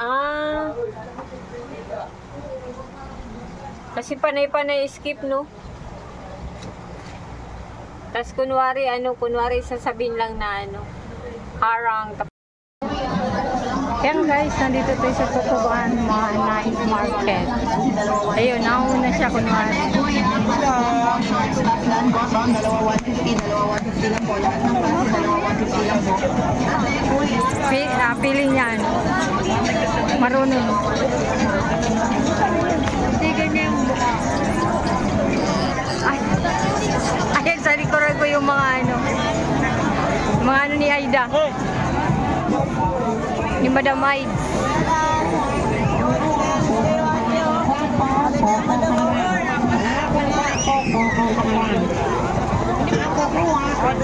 Ah. Kasi panay-panay skip, no? Tapos kunwari, ano, kunwari sasabihin lang na ano, harang. Yan guys, nandito tayo sa Tutuban mga night market. Ayun, nauna siya kunwari. Ah, feeling niya, ano, marunong. Hindi ganyan. Ay, ayun, sa likuran ko yung mga ano, mga ano ni Aida. Ni Madam Aida.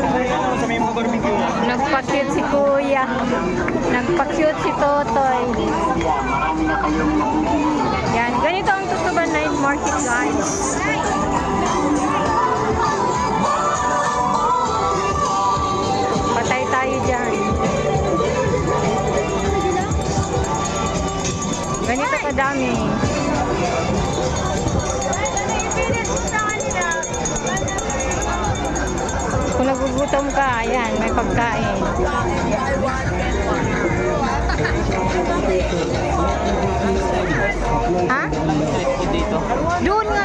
May mga barbecue. Nagpa-cute si Kuya. Nagpa-cute si Totoy. Yan, ganito ang Tutuban Night Market, guys. Nagugutom ka, ayan, may pagkain. Ha? Doon nga.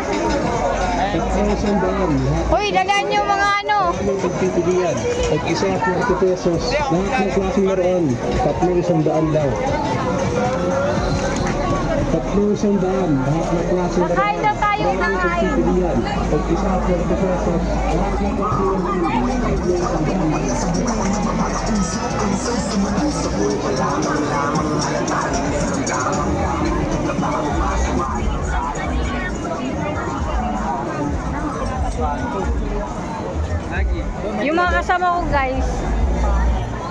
Lahat Uy, dalaan yung mga ano. pagpipilian. Pag isa 40 pesos, lahat ng klaseng laruan, tatlong isang daan daw. Tatlong isang daan, lahat ng klaseng laruan. Kakain daw tayo, pipilian. Pag isa 40 pesos, lahat ng isang daan. Yung mga kasama ko guys,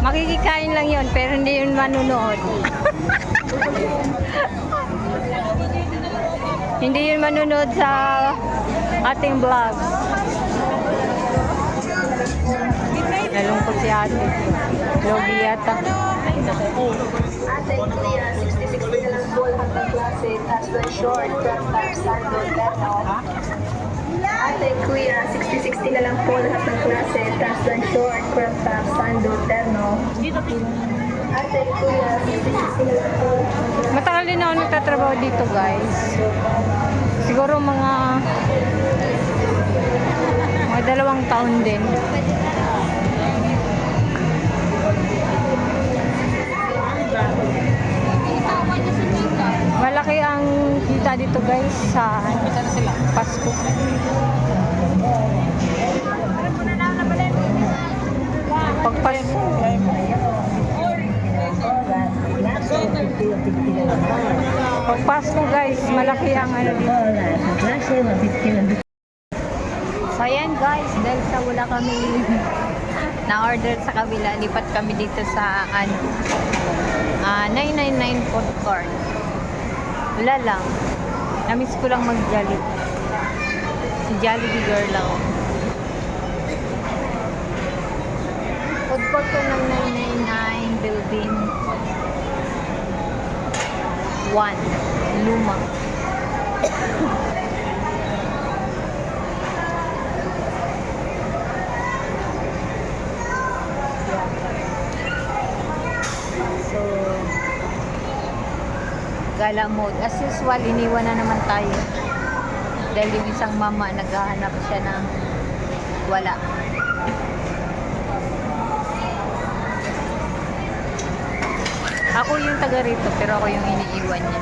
makikikain lang yon pero hindi yun manunood. hindi yun manunood sa ating vlog. Nalungkot si ate. Logi yata. Ate Kuya, 66 na lang po lahat ng klase, taas na short, crop top, sandal, ganon. Ate Kuya, 60-60 na lang po lahat ng klase, taas ng short, crop top, sandal, terno. Ate Kuya, 60-60 na lang po lahat ng klase. Matagal din ako nagtatrabaho dito guys. Siguro mga mga dalawang taon din. Malaki ang kita dito guys sa Pasko. Pag Pasko guys, malaki ang ano dito. So ayan guys, dahil sa wala kami na-order sa kabila, lipat kami dito sa ano, ah 999 food court. Wala lang. Namiss ko lang mag-Jollibee. Si Jollibee girl lang ako. Food court ko ng 999 building 1. Luma. So, gala mode. As usual, iniwan na naman tayo. Dahil yung isang mama, naghahanap siya ng wala. Ako yung taga rito, pero ako yung iniiwan niya.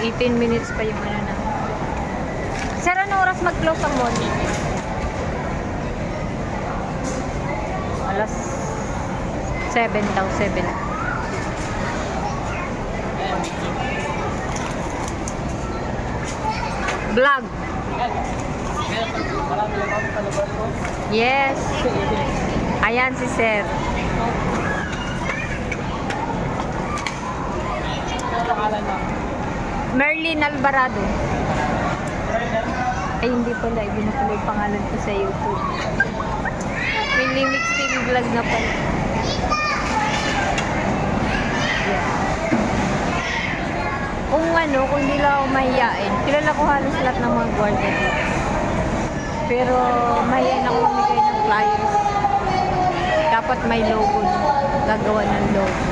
Eighteen minutes pa yung ano na. Sir, ano oras mag-close ang mall? Alas 7 daw, 7. Vlog. Yes. Ayan si Sir. Merlin Alvarado. Ay, hindi pala. Ibi na pala yung pangalan ko sa YouTube. Mini Mix TV vlog na pala. Yeah. Kung ano, kung hindi lang ako mahihain, kilala ko halos lahat ng mga guardia. Pero mahihain ako mamigay ng flyers. Dapat may logo, gagawa ng logo.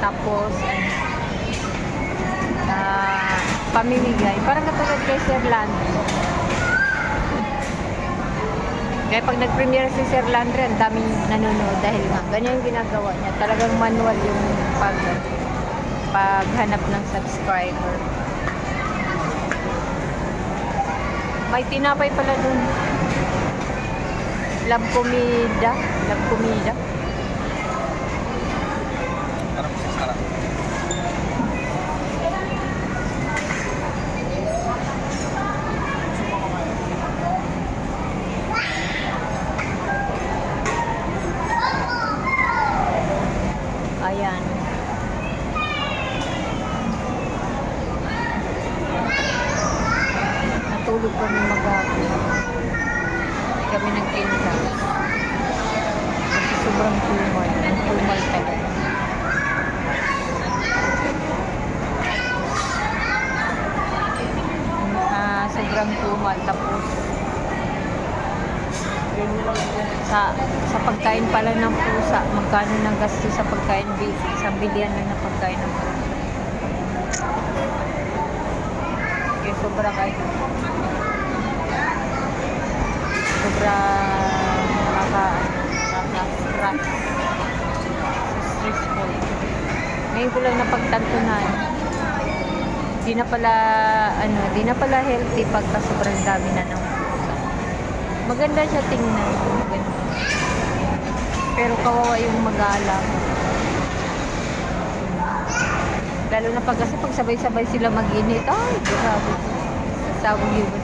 Tapos, ano, ah, pamimigay. Parang katulad kay Sir Landry. Kaya pag nag-premiere si Sir Landry, ang daming nanonood dahil nga, ganyan yung ginagawa niya. Talagang manual yung pag, paghanap ng subscriber. May tinapay pala dun. Love Comida. Love Comida. Ayan. Natulog kami mag-gabi. Kami nagtinda. Kasi sobrang tumal. Ang tumal talaga. Ah, sobrang tumal. Tapos, sa sa pagkain pala ng pusa, magkano nang gasto sa pagkain sa bilihan lang ng pagkain ng pusa. Kaya sobra kahit sobra nakaka nakaka-stress stressful. Ngayon ko lang napagtantunan. Di na pala ano, di na pala healthy pagka sobrang dami na ng. Maganda siya tingnan. Maganda. Pero kawawa yung mag-aalam. Lalo na pag kasi pag sabay-sabay sila mag-init. Ay, grabe. Sasawag yun.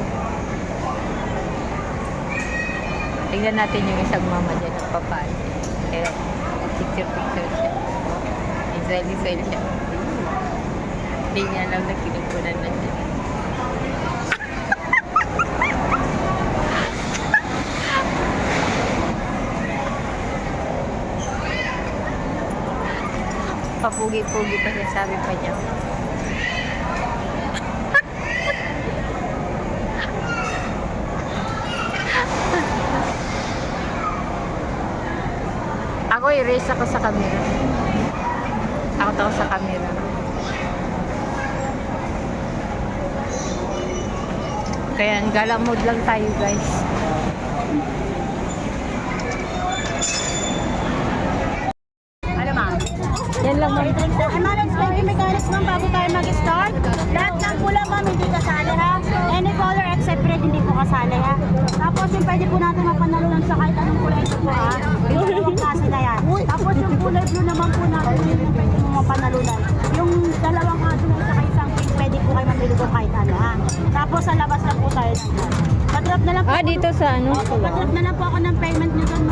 Tingnan natin yung isang mama dyan ng papay. Kaya, picture-picture siya. Israel-Israel siya. Hindi niya alam na kinukunan na siya. Papugi-pugi pa siya, sabi pa niya. Ako erase ako sa camera. Ako ako sa camera. Kaya gala mood lang tayo guys. Red hindi po kasali ha. Tapos yung pwede po natin mapanalunan sa kahit anong kulay ito po ha. Yung dalawang klase na yan. Tapos yung kulay blue naman po natin yun yung pwede mo mapanalunan. Yung dalawang kaso na sa isang pink pwede po kayo mamili kung kahit ano ha. Tapos sa labas lang po tayo nandyan. Padrop na lang po. Ah, dito sa ano? Opo, padrop na lang po ako ng payment nyo doon.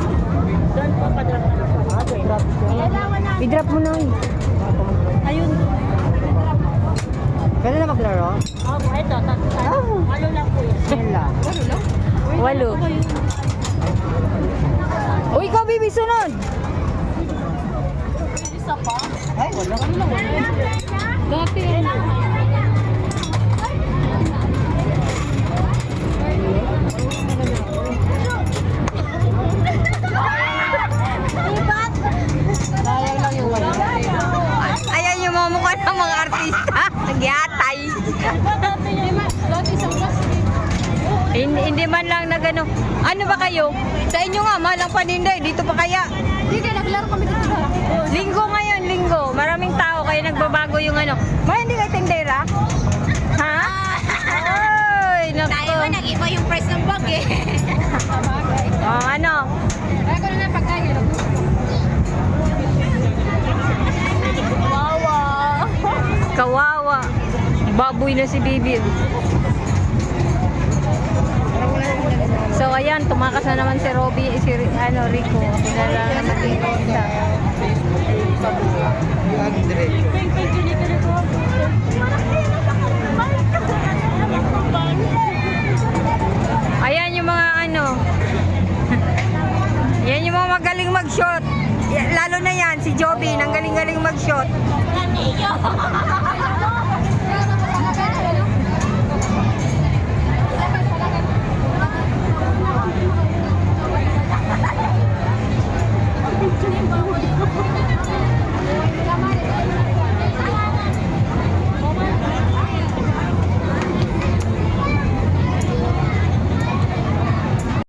Doon po, padrop na lang po. Okay. Kailangan na. I-drop mo na yun. Ayun. Pwede na maglaro? Opo, ito, tatlo. Oh. Ano lang po yun. Yan lang. Walo. Uy, ikaw, baby, sunod! Isa pa? Ay, wala. Dati. Hindi, man lang na gano. Ano ba kayo? Sa inyo nga, malang paninday. Dito pa kaya? Hindi, kaya naglaro kami dito. Linggo ngayon, linggo. Maraming tao, kaya nagbabago yung ano. Ma, hindi kayo tindera? Ha? Ay, naku. Tayo ba nag-iba yung price ng bag eh. Oh, ano? Ko na na pagkain. Wawa. Kawawa. Baboy na si Bibi. So ayan, tumakas na naman si Robby, si ano, Rico. Kilala naman dito sa